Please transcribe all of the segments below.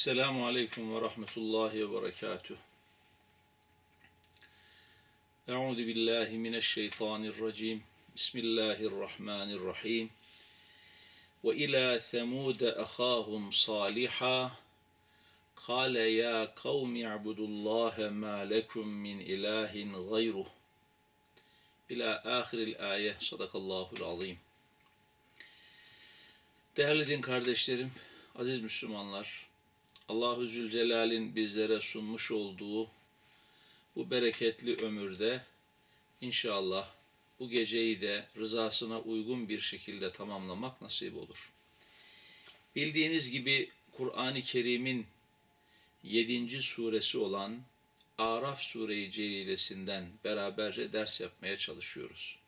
Esselamu Aleyküm ve Rahmetullahi ve Berekatuh. Euzu billahi mineşşeytanirracim. Bismillahirrahmanirrahim. Ve ila Semud ahahum saliha. Kale ya kavmi ibudullaha ma lekum min ilahin gayruh. İlâ ahiril ayet. Sadakallahul azim. Değerli din kardeşlerim, aziz Müslümanlar, Allahu Zülcelal'in bizlere sunmuş olduğu bu bereketli ömürde inşallah bu geceyi de rızasına uygun bir şekilde tamamlamak nasip olur. Bildiğiniz gibi Kur'an-ı Kerim'in 7. suresi olan Araf Sure-i Celilesinden beraberce ders yapmaya çalışıyoruz.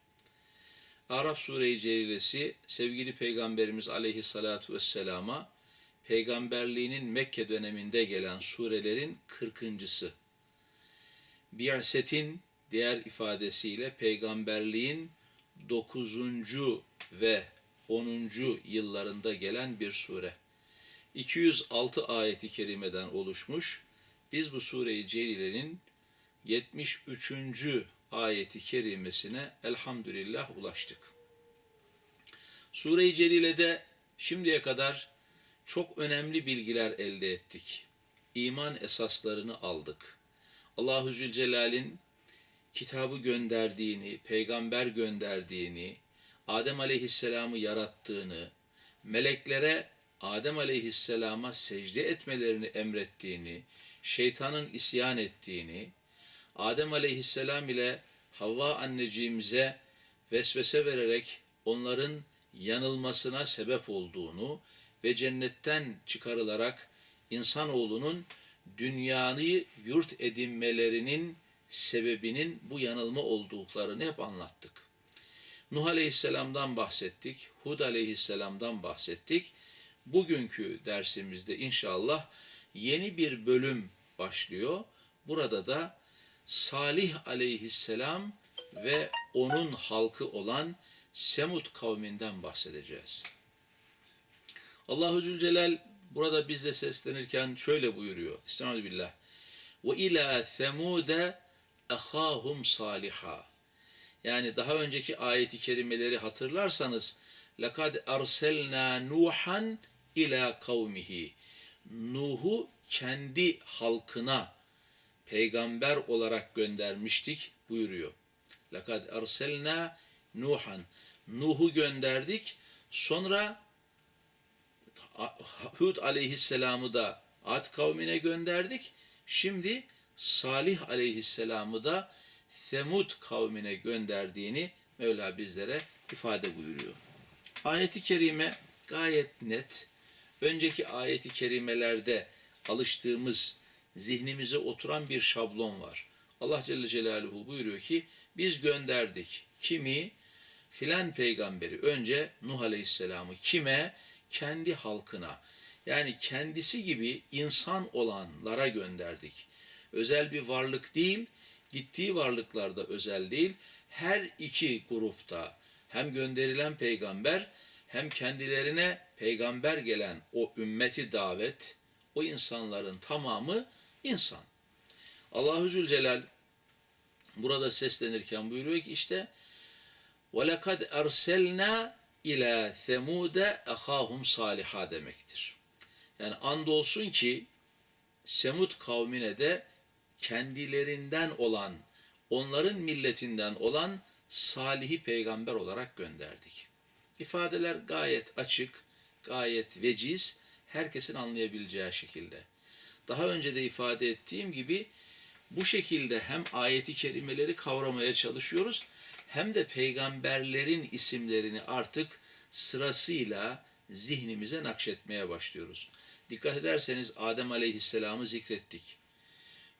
Araf Sure-i Celilesi sevgili Peygamberimiz Aleyhissalatu vesselama peygamberliğinin Mekke döneminde gelen surelerin 40.sı. Bi'setin diğer ifadesiyle peygamberliğin 9. ve 10. yıllarında gelen bir sure. 206 ayeti kerimeden oluşmuş. Biz bu sure-i celilenin 73. ayeti kerimesine elhamdülillah ulaştık. Sure-i Celile'de şimdiye kadar çok önemli bilgiler elde ettik. İman esaslarını aldık. Allahu Zülcelal'in kitabı gönderdiğini, peygamber gönderdiğini, Adem Aleyhisselam'ı yarattığını, meleklere Adem Aleyhisselam'a secde etmelerini emrettiğini, şeytanın isyan ettiğini, Adem Aleyhisselam ile Havva anneciğimize vesvese vererek onların yanılmasına sebep olduğunu ve cennetten çıkarılarak insanoğlunun dünyanı yurt edinmelerinin sebebinin bu yanılma olduklarını hep anlattık. Nuh Aleyhisselam'dan bahsettik, Hud Aleyhisselam'dan bahsettik. Bugünkü dersimizde inşallah yeni bir bölüm başlıyor. Burada da Salih Aleyhisselam ve onun halkı olan Semud kavminden bahsedeceğiz. Allahu Zülcelal burada bizle seslenirken şöyle buyuruyor. Estağfirullah. Ve ila semude ahahum saliha. Yani daha önceki ayeti kerimeleri hatırlarsanız lekad arselna nuhan ila kavmihi. Nuh'u kendi halkına peygamber olarak göndermiştik buyuruyor. Lekad arselna nuhan. Nuh'u gönderdik. Sonra Hud aleyhisselamı da Ad kavmine gönderdik. Şimdi Salih aleyhisselamı da Semud kavmine gönderdiğini Mevla bizlere ifade buyuruyor. Ayeti kerime gayet net. Önceki ayeti kerimelerde alıştığımız zihnimize oturan bir şablon var. Allah Celle Celaluhu buyuruyor ki biz gönderdik. Kimi? Filan peygamberi. Önce Nuh Aleyhisselam'ı. Kime? kendi halkına yani kendisi gibi insan olanlara gönderdik. Özel bir varlık değil, gittiği varlıklarda özel değil. Her iki grupta hem gönderilen peygamber hem kendilerine peygamber gelen o ümmeti davet, o insanların tamamı insan. Allahu Zülcelal burada seslenirken buyuruyor ki işte وَلَقَدْ اَرْسَلْنَا ila semude ahahum saliha demektir. Yani andolsun ki Semud kavmine de kendilerinden olan, onların milletinden olan Salih'i peygamber olarak gönderdik. İfadeler gayet açık, gayet veciz, herkesin anlayabileceği şekilde. Daha önce de ifade ettiğim gibi bu şekilde hem ayeti kerimeleri kavramaya çalışıyoruz hem de peygamberlerin isimlerini artık sırasıyla zihnimize nakşetmeye başlıyoruz. Dikkat ederseniz Adem aleyhisselamı zikrettik.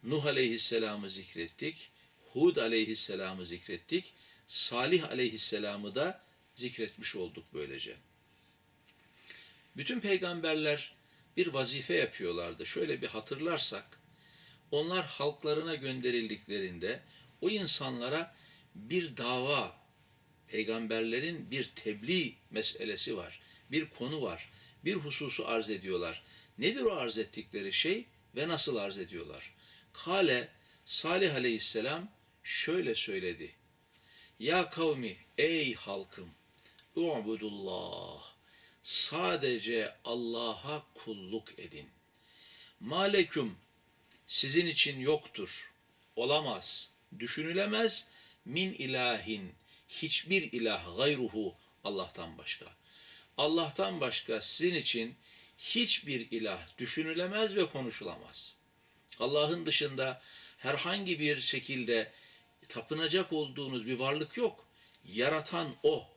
Nuh aleyhisselamı zikrettik. Hud aleyhisselamı zikrettik. Salih aleyhisselamı da zikretmiş olduk böylece. Bütün peygamberler bir vazife yapıyorlardı. Şöyle bir hatırlarsak, onlar halklarına gönderildiklerinde o insanlara bir dava, peygamberlerin bir tebliğ meselesi var. Bir konu var. Bir hususu arz ediyorlar. Nedir o arz ettikleri şey ve nasıl arz ediyorlar? Kale Salih aleyhisselam şöyle söyledi. Ya kavmi ey halkım U'budullah sadece Allah'a kulluk edin. Maleküm sizin için yoktur, olamaz, düşünülemez min ilahin hiçbir ilah gayruhu Allah'tan başka. Allah'tan başka sizin için hiçbir ilah düşünülemez ve konuşulamaz. Allah'ın dışında herhangi bir şekilde tapınacak olduğunuz bir varlık yok. Yaratan O.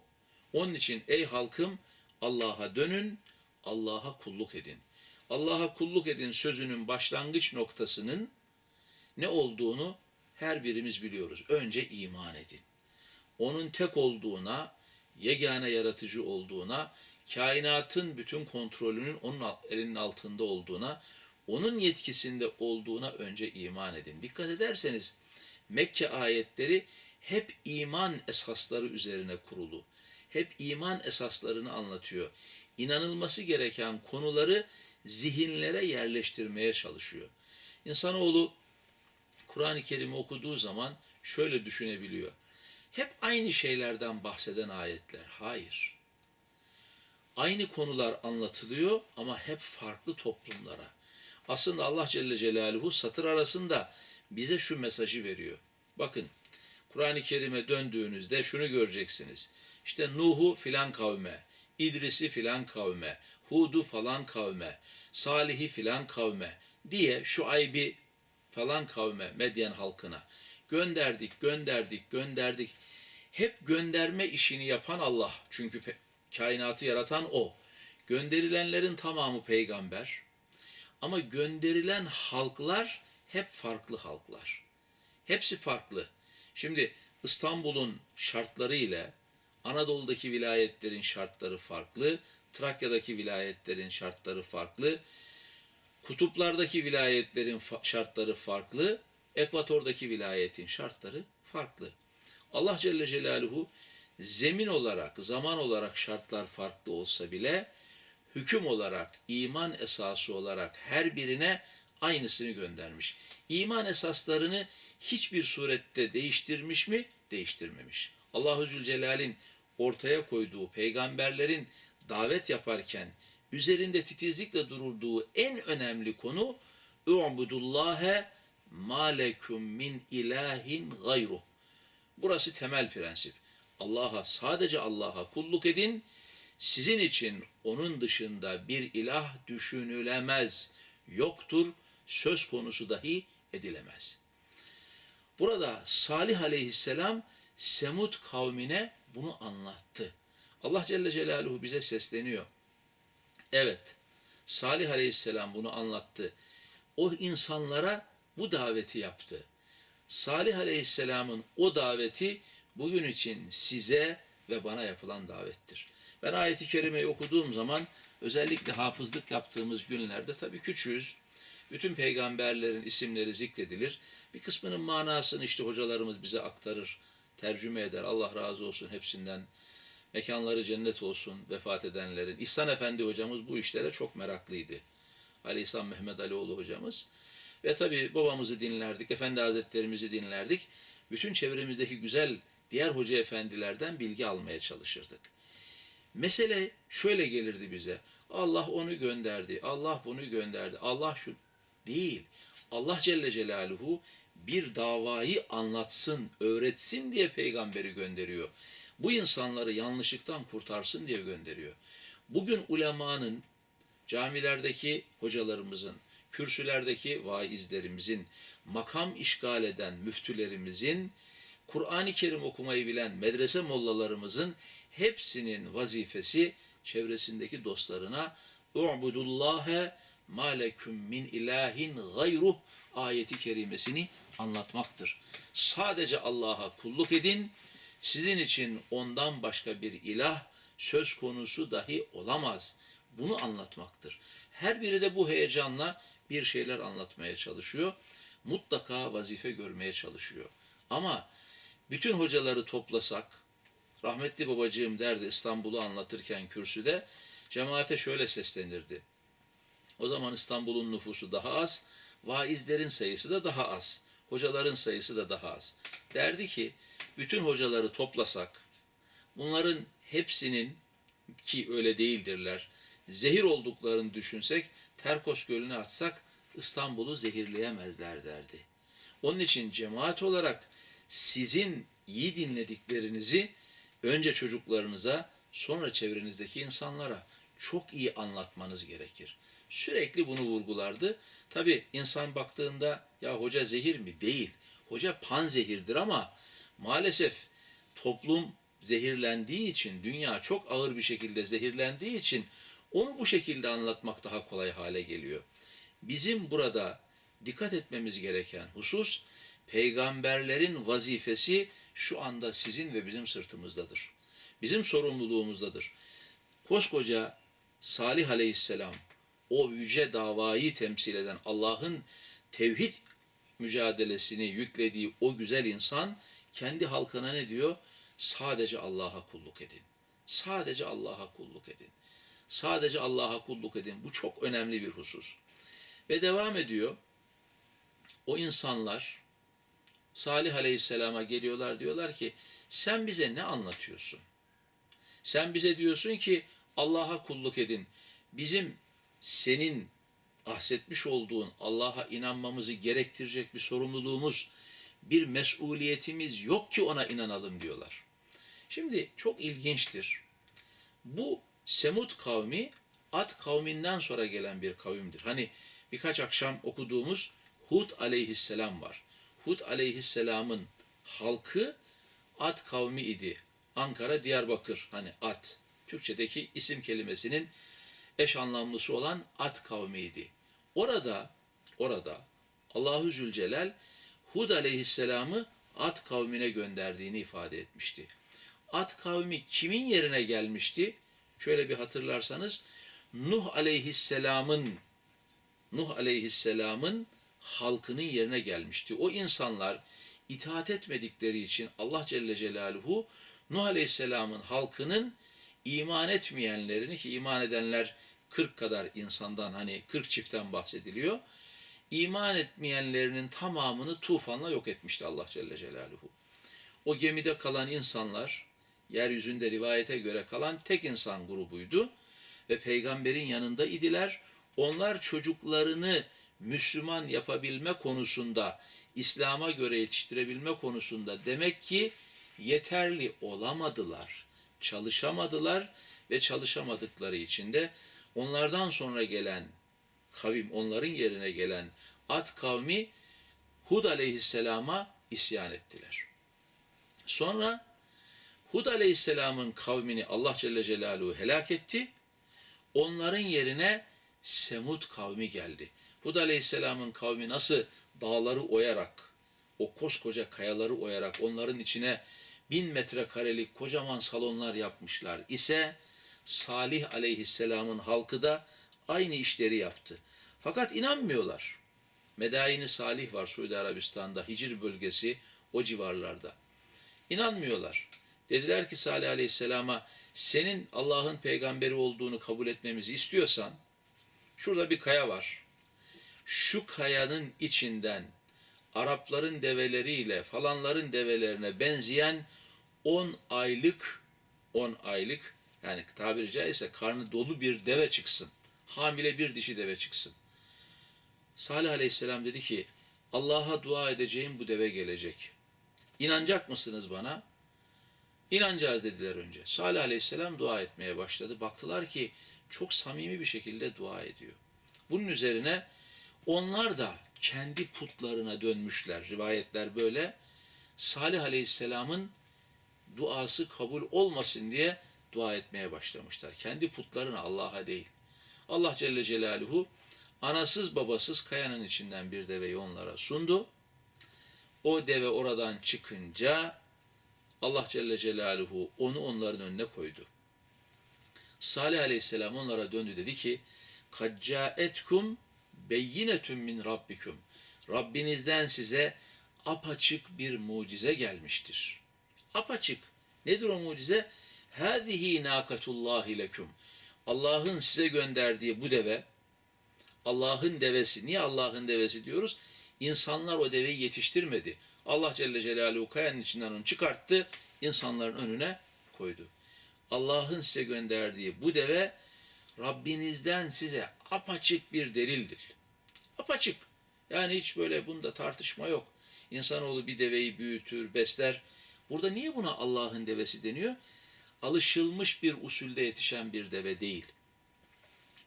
Onun için ey halkım Allah'a dönün, Allah'a kulluk edin. Allah'a kulluk edin sözünün başlangıç noktasının ne olduğunu her birimiz biliyoruz. Önce iman edin. Onun tek olduğuna, yegane yaratıcı olduğuna, kainatın bütün kontrolünün onun elinin altında olduğuna, onun yetkisinde olduğuna önce iman edin. Dikkat ederseniz Mekke ayetleri hep iman esasları üzerine kurulu. Hep iman esaslarını anlatıyor. İnanılması gereken konuları zihinlere yerleştirmeye çalışıyor. İnsanoğlu Kur'an-ı Kerim'i okuduğu zaman şöyle düşünebiliyor. Hep aynı şeylerden bahseden ayetler. Hayır. Aynı konular anlatılıyor ama hep farklı toplumlara. Aslında Allah Celle Celaluhu satır arasında bize şu mesajı veriyor. Bakın Kur'an-ı Kerim'e döndüğünüzde şunu göreceksiniz. İşte Nuh'u filan kavme, İdris'i filan kavme, Hud'u falan kavme, Salih'i filan kavme diye şu aybi falan kavme, Medyen halkına gönderdik, gönderdik, gönderdik. Hep gönderme işini yapan Allah. Çünkü kainatı yaratan O. Gönderilenlerin tamamı peygamber. Ama gönderilen halklar hep farklı halklar. Hepsi farklı. Şimdi İstanbul'un şartları ile Anadolu'daki vilayetlerin şartları farklı, Trakya'daki vilayetlerin şartları farklı, kutuplardaki vilayetlerin şartları farklı, ekvatordaki vilayetin şartları farklı. Allah Celle Celaluhu zemin olarak, zaman olarak şartlar farklı olsa bile hüküm olarak, iman esası olarak her birine aynısını göndermiş. İman esaslarını hiçbir surette değiştirmiş mi? Değiştirmemiş. Allahu Zülcelal'in ortaya koyduğu peygamberlerin davet yaparken üzerinde titizlikle dururduğu en önemli konu "U'budullâhe mâ leküm min ilahin gayruh." Burası temel prensip. Allah'a sadece Allah'a kulluk edin. Sizin için onun dışında bir ilah düşünülemez, yoktur, söz konusu dahi edilemez. Burada Salih aleyhisselam Semud kavmine bunu anlattı. Allah Celle Celaluhu bize sesleniyor. Evet, Salih aleyhisselam bunu anlattı. O insanlara bu daveti yaptı. Salih aleyhisselamın o daveti bugün için size ve bana yapılan davettir. Ben ayeti kerimeyi okuduğum zaman özellikle hafızlık yaptığımız günlerde tabii küçüğüz. Bütün peygamberlerin isimleri zikredilir. Bir kısmının manasını işte hocalarımız bize aktarır, tercüme eder. Allah razı olsun hepsinden. Mekanları cennet olsun vefat edenlerin. İhsan Efendi hocamız bu işlere çok meraklıydı. Ali İhsan Mehmet Alioğlu hocamız. Ve tabii babamızı dinlerdik, efendi hazretlerimizi dinlerdik. Bütün çevremizdeki güzel diğer hoca efendilerden bilgi almaya çalışırdık. Mesele şöyle gelirdi bize. Allah onu gönderdi, Allah bunu gönderdi, Allah şu değil. Allah Celle Celaluhu bir davayı anlatsın, öğretsin diye peygamberi gönderiyor. Bu insanları yanlışlıktan kurtarsın diye gönderiyor. Bugün ulemanın, camilerdeki hocalarımızın, kürsülerdeki vaizlerimizin, makam işgal eden müftülerimizin, Kur'an-ı Kerim okumayı bilen medrese mollalarımızın hepsinin vazifesi çevresindeki dostlarına "U'budullâhe mâ min ilahin gayruh" ayeti kerimesini anlatmaktır. Sadece Allah'a kulluk edin. Sizin için ondan başka bir ilah söz konusu dahi olamaz. Bunu anlatmaktır. Her biri de bu heyecanla bir şeyler anlatmaya çalışıyor. Mutlaka vazife görmeye çalışıyor. Ama bütün hocaları toplasak, rahmetli babacığım derdi İstanbul'u anlatırken kürsüde, cemaate şöyle seslenirdi. O zaman İstanbul'un nüfusu daha az, vaizlerin sayısı da daha az, hocaların sayısı da daha az. Derdi ki bütün hocaları toplasak, bunların hepsinin ki öyle değildirler, zehir olduklarını düşünsek, Terkos Gölü'ne atsak İstanbul'u zehirleyemezler derdi. Onun için cemaat olarak sizin iyi dinlediklerinizi önce çocuklarınıza sonra çevrenizdeki insanlara çok iyi anlatmanız gerekir. Sürekli bunu vurgulardı. Tabi insan baktığında ya hoca zehir mi? Değil. Hoca pan zehirdir ama maalesef toplum zehirlendiği için, dünya çok ağır bir şekilde zehirlendiği için onu bu şekilde anlatmak daha kolay hale geliyor. Bizim burada dikkat etmemiz gereken husus peygamberlerin vazifesi şu anda sizin ve bizim sırtımızdadır. Bizim sorumluluğumuzdadır. Koskoca Salih Aleyhisselam o yüce davayı temsil eden Allah'ın tevhid mücadelesini yüklediği o güzel insan kendi halkına ne diyor? Sadece Allah'a kulluk edin. Sadece Allah'a kulluk edin. Sadece Allah'a kulluk edin. Bu çok önemli bir husus. Ve devam ediyor. O insanlar Salih Aleyhisselam'a geliyorlar diyorlar ki sen bize ne anlatıyorsun? Sen bize diyorsun ki Allah'a kulluk edin. Bizim senin bahsetmiş olduğun Allah'a inanmamızı gerektirecek bir sorumluluğumuz, bir mesuliyetimiz yok ki ona inanalım diyorlar. Şimdi çok ilginçtir. Bu Semud kavmi Ad kavminden sonra gelen bir kavimdir. Hani birkaç akşam okuduğumuz Hud aleyhisselam var. Hud aleyhisselamın halkı Ad kavmi idi. Ankara, Diyarbakır hani At. Türkçedeki isim kelimesinin eş anlamlısı olan At kavmiydi. Orada, orada Allahu Zülcelal Hud aleyhisselamı At kavmine gönderdiğini ifade etmişti. At kavmi kimin yerine gelmişti? Şöyle bir hatırlarsanız Nuh aleyhisselamın Nuh aleyhisselamın halkının yerine gelmişti. O insanlar itaat etmedikleri için Allah Celle Celaluhu Nuh aleyhisselamın halkının iman etmeyenlerini ki iman edenler 40 kadar insandan hani 40 çiftten bahsediliyor. İman etmeyenlerinin tamamını tufanla yok etmişti Allah Celle Celaluhu. O gemide kalan insanlar yeryüzünde rivayete göre kalan tek insan grubuydu ve peygamberin yanında idiler. Onlar çocuklarını Müslüman yapabilme konusunda, İslam'a göre yetiştirebilme konusunda demek ki yeterli olamadılar, çalışamadılar ve çalışamadıkları için de onlardan sonra gelen kavim, onların yerine gelen Ad kavmi Hud aleyhisselama isyan ettiler. Sonra Hud aleyhisselamın kavmini Allah Celle Celaluhu helak etti. Onların yerine Semud kavmi geldi. Hud aleyhisselamın kavmi nasıl dağları oyarak, o koskoca kayaları oyarak onların içine bin metrekarelik kocaman salonlar yapmışlar ise Salih aleyhisselamın halkı da aynı işleri yaptı. Fakat inanmıyorlar. Medayini Salih var Suudi Arabistan'da, Hicr bölgesi o civarlarda. İnanmıyorlar. Dediler ki Salih aleyhisselama senin Allah'ın peygamberi olduğunu kabul etmemizi istiyorsan şurada bir kaya var. Şu kayanın içinden Arapların develeriyle falanların develerine benzeyen 10 aylık 10 aylık yani tabiri caizse karnı dolu bir deve çıksın. Hamile bir dişi deve çıksın. Salih aleyhisselam dedi ki Allah'a dua edeceğim bu deve gelecek. İnanacak mısınız bana? İnanacağız dediler önce. Salih aleyhisselam dua etmeye başladı. Baktılar ki çok samimi bir şekilde dua ediyor. Bunun üzerine onlar da kendi putlarına dönmüşler. Rivayetler böyle. Salih aleyhisselamın duası kabul olmasın diye dua etmeye başlamışlar. Kendi putlarına Allah'a değil. Allah Celle Celaluhu anasız babasız kayanın içinden bir deveyi onlara sundu. O deve oradan çıkınca Allah Celle Celaluhu onu onların önüne koydu. Salih Aleyhisselam onlara döndü dedi ki kaccaetkum beyinetun min rabbikum. Rabbinizden size apaçık bir mucize gelmiştir. Apaçık. Nedir o mucize? Hâzihi nâkatullâhi leküm. Allah'ın size gönderdiği bu deve, Allah'ın devesi. Niye Allah'ın devesi diyoruz? İnsanlar o deveyi yetiştirmedi. Allah Celle Celaluhu kayanın içinden onu çıkarttı, insanların önüne koydu. Allah'ın size gönderdiği bu deve Rabbinizden size apaçık bir delildir. Apaçık. Yani hiç böyle bunda tartışma yok. İnsanoğlu bir deveyi büyütür, besler. Burada niye buna Allah'ın devesi deniyor? Alışılmış bir usulde yetişen bir deve değil.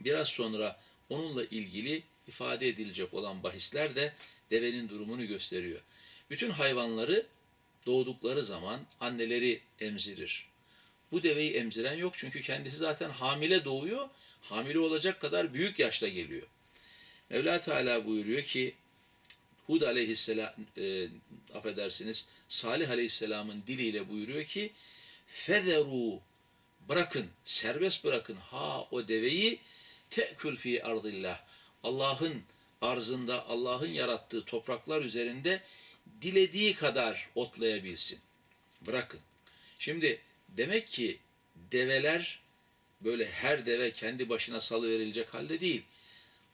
Biraz sonra onunla ilgili ifade edilecek olan bahisler de devenin durumunu gösteriyor. Bütün hayvanları doğdukları zaman anneleri emzirir. Bu deveyi emziren yok çünkü kendisi zaten hamile doğuyor, hamile olacak kadar büyük yaşta geliyor. Mevla Teala buyuruyor ki Hud aleyhisselam, e, affedersiniz Salih aleyhisselamın diliyle buyuruyor ki federu bırakın, serbest bırakın ha o deveyi te'kül fi ardillah. Allah'ın arzında, Allah'ın yarattığı topraklar üzerinde dilediği kadar otlayabilsin. Bırakın. Şimdi demek ki develer böyle her deve kendi başına salı verilecek halde değil.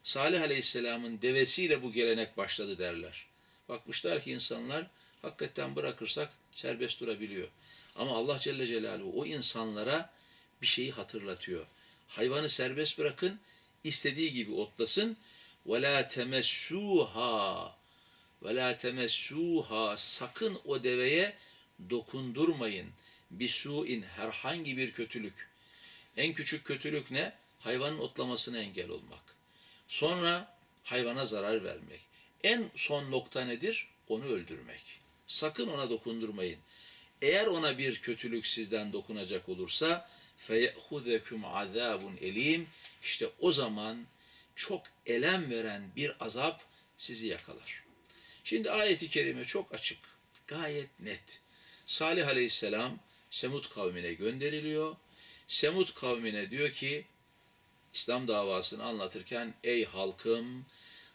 Salih Aleyhisselam'ın devesiyle bu gelenek başladı derler. Bakmışlar ki insanlar hakikaten bırakırsak serbest durabiliyor. Ama Allah Celle Celaluhu o insanlara bir şeyi hatırlatıyor. Hayvanı serbest bırakın, istediği gibi otlasın. وَلَا تَمَسُّوهَا وَلَا تَمَسُّوهَا Sakın o deveye dokundurmayın. Bisu'in herhangi bir kötülük. En küçük kötülük ne? Hayvanın otlamasına engel olmak. Sonra hayvana zarar vermek. En son nokta nedir? Onu öldürmek. Sakın ona dokundurmayın. Eğer ona bir kötülük sizden dokunacak olursa فَيَأْخُذَكُمْ عَذَابٌ elim İşte o zaman çok elem veren bir azap sizi yakalar. Şimdi ayeti kerime çok açık, gayet net. Salih aleyhisselam Semud kavmine gönderiliyor. Semud kavmine diyor ki İslam davasını anlatırken ey halkım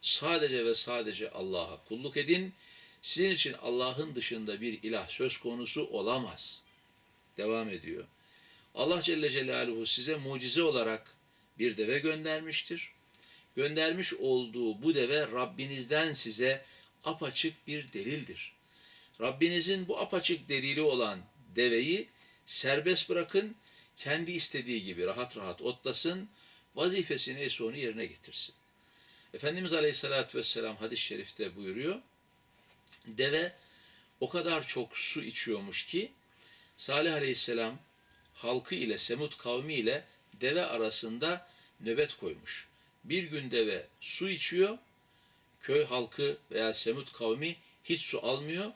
sadece ve sadece Allah'a kulluk edin. Sizin için Allah'ın dışında bir ilah söz konusu olamaz. Devam ediyor. Allah Celle Celaluhu size mucize olarak bir deve göndermiştir. Göndermiş olduğu bu deve Rabbinizden size apaçık bir delildir. Rabbinizin bu apaçık delili olan deveyi serbest bırakın, kendi istediği gibi rahat rahat otlasın, vazifesini ise onu yerine getirsin. Efendimiz Aleyhisselatü Vesselam hadis-i şerifte buyuruyor, deve o kadar çok su içiyormuş ki, Salih Aleyhisselam halkı ile Semud kavmi ile deve arasında nöbet koymuş. Bir gün deve su içiyor, köy halkı veya Semud kavmi hiç su almıyor.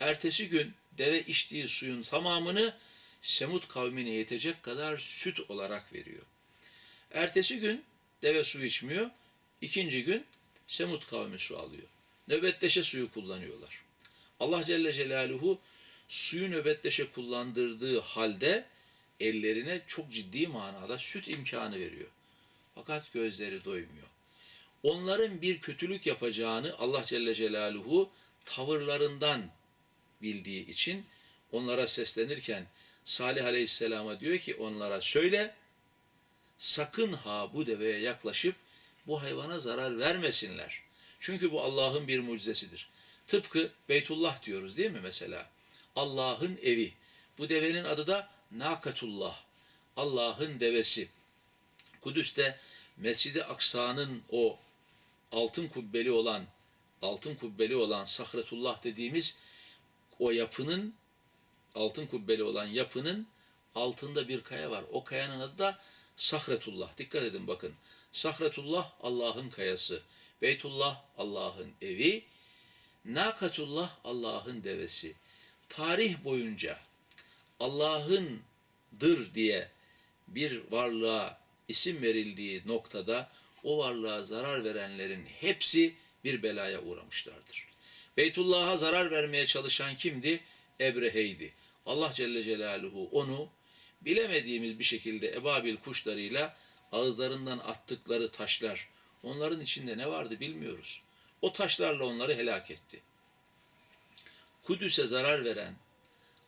Ertesi gün deve içtiği suyun tamamını Semud kavmine yetecek kadar süt olarak veriyor. Ertesi gün deve su içmiyor. İkinci gün Semud kavmi su alıyor. Nöbetleşe suyu kullanıyorlar. Allah Celle Celaluhu suyu nöbetleşe kullandırdığı halde ellerine çok ciddi manada süt imkanı veriyor. Fakat gözleri doymuyor. Onların bir kötülük yapacağını Allah Celle Celaluhu tavırlarından bildiği için onlara seslenirken Salih Aleyhisselam'a diyor ki onlara söyle sakın ha bu deveye yaklaşıp bu hayvana zarar vermesinler. Çünkü bu Allah'ın bir mucizesidir. Tıpkı Beytullah diyoruz değil mi mesela? Allah'ın evi. Bu devenin adı da Nakatullah. Allah'ın devesi. Kudüs'te Mescid-i Aksa'nın o altın kubbeli olan altın kubbeli olan Sahretullah dediğimiz o yapının altın kubbeli olan yapının altında bir kaya var. O kayanın adı da Sahretullah. Dikkat edin bakın. Sahretullah Allah'ın kayası. Beytullah Allah'ın evi. Nakatullah Allah'ın devesi. Tarih boyunca Allah'ındır diye bir varlığa isim verildiği noktada o varlığa zarar verenlerin hepsi bir belaya uğramışlardır. Beytullah'a zarar vermeye çalışan kimdi? Ebrehe'ydi. Allah Celle Celaluhu onu bilemediğimiz bir şekilde ebabil kuşlarıyla ağızlarından attıkları taşlar, onların içinde ne vardı bilmiyoruz. O taşlarla onları helak etti. Kudüs'e zarar veren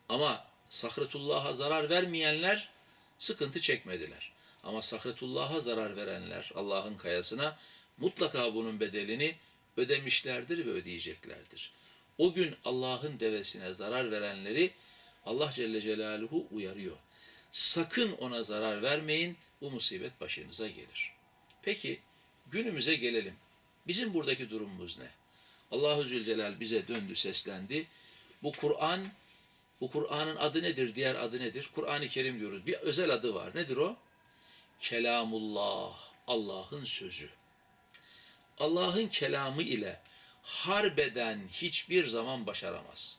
ama Sahretullah'a zarar vermeyenler sıkıntı çekmediler. Ama Sahretullah'a zarar verenler Allah'ın kayasına mutlaka bunun bedelini ödemişlerdir ve ödeyeceklerdir. O gün Allah'ın devesine zarar verenleri Allah Celle Celaluhu uyarıyor. Sakın ona zarar vermeyin, bu musibet başınıza gelir. Peki günümüze gelelim. Bizim buradaki durumumuz ne? Allahu Zülcelal bize döndü, seslendi. Bu Kur'an, bu Kur'an'ın adı nedir? Diğer adı nedir? Kur'an-ı Kerim diyoruz. Bir özel adı var. Nedir o? Kelamullah, Allah'ın sözü. Allah'ın kelamı ile harbeden hiçbir zaman başaramaz.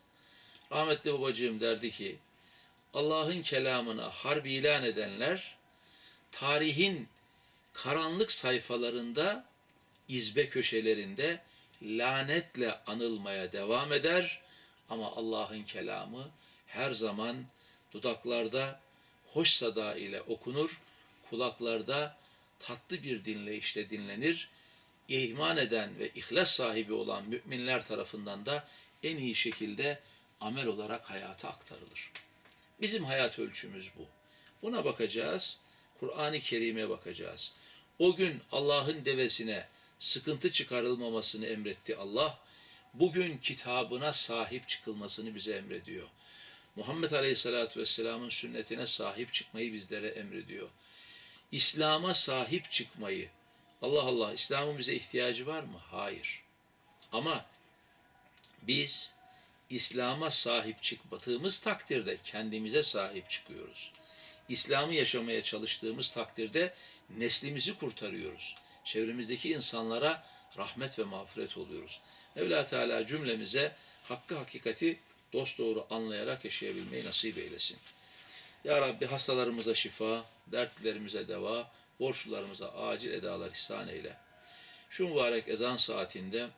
Rahmetli babacığım derdi ki, Allah'ın kelamına harbi ilan edenler, tarihin karanlık sayfalarında, izbe köşelerinde lanetle anılmaya devam eder. Ama Allah'ın kelamı her zaman dudaklarda hoş sada ile okunur, kulaklarda tatlı bir dinleyişle dinlenir. İman eden ve ihlas sahibi olan müminler tarafından da en iyi şekilde amel olarak hayata aktarılır. Bizim hayat ölçümüz bu. Buna bakacağız. Kur'an-ı Kerim'e bakacağız. O gün Allah'ın devesine sıkıntı çıkarılmamasını emretti Allah. Bugün kitabına sahip çıkılmasını bize emrediyor. Muhammed Aleyhisselatü Vesselam'ın sünnetine sahip çıkmayı bizlere emrediyor. İslam'a sahip çıkmayı. Allah Allah, İslam'ın bize ihtiyacı var mı? Hayır. Ama biz İslam'a sahip çıkmadığımız takdirde kendimize sahip çıkıyoruz. İslam'ı yaşamaya çalıştığımız takdirde neslimizi kurtarıyoruz. Çevremizdeki insanlara rahmet ve mağfiret oluyoruz. Mevla Teala cümlemize hakkı hakikati dosdoğru anlayarak yaşayabilmeyi nasip eylesin. Ya Rabbi hastalarımıza şifa, dertlerimize deva, borçlularımıza acil edalar ihsan eyle. Şu mübarek ezan saatinde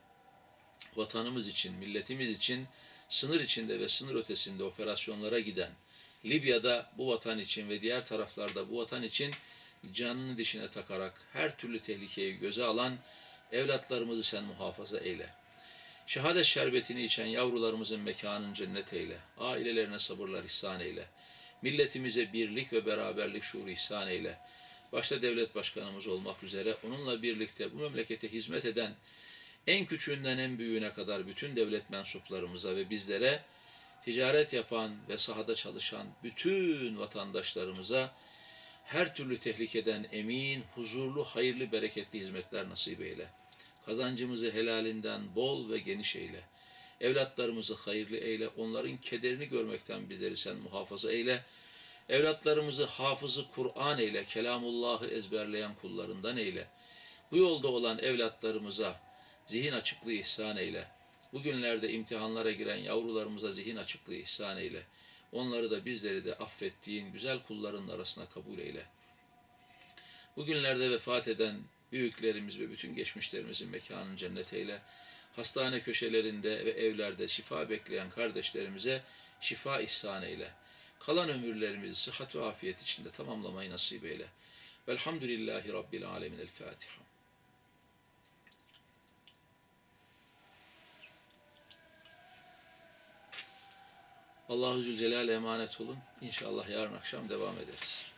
vatanımız için, milletimiz için sınır içinde ve sınır ötesinde operasyonlara giden, Libya'da bu vatan için ve diğer taraflarda bu vatan için canını dişine takarak her türlü tehlikeyi göze alan evlatlarımızı sen muhafaza eyle. Şehadet şerbetini içen yavrularımızın mekanını cennet eyle. Ailelerine sabırlar ihsan eyle. Milletimize birlik ve beraberlik şuuru ihsan eyle. Başta devlet başkanımız olmak üzere onunla birlikte bu memlekete hizmet eden en küçüğünden en büyüğüne kadar bütün devlet mensuplarımıza ve bizlere ticaret yapan ve sahada çalışan bütün vatandaşlarımıza her türlü tehlikeden emin, huzurlu, hayırlı, bereketli hizmetler nasip eyle. Kazancımızı helalinden bol ve geniş eyle. Evlatlarımızı hayırlı eyle. Onların kederini görmekten bizleri sen muhafaza eyle. Evlatlarımızı hafızı Kur'an eyle. Kelamullah'ı ezberleyen kullarından eyle. Bu yolda olan evlatlarımıza zihin açıklığı ihsan eyle. Bugünlerde imtihanlara giren yavrularımıza zihin açıklığı ihsan eyle. Onları da bizleri de affettiğin güzel kulların arasına kabul eyle. Bugünlerde vefat eden büyüklerimiz ve bütün geçmişlerimizin mekanını cennet eyle. Hastane köşelerinde ve evlerde şifa bekleyen kardeşlerimize şifa ihsan eyle. Kalan ömürlerimizi sıhhat ve afiyet içinde tamamlamayı nasip eyle. Velhamdülillahi Rabbil Alemin. El Fatiha. Allahu Zülcelal'e emanet olun. İnşallah yarın akşam devam ederiz.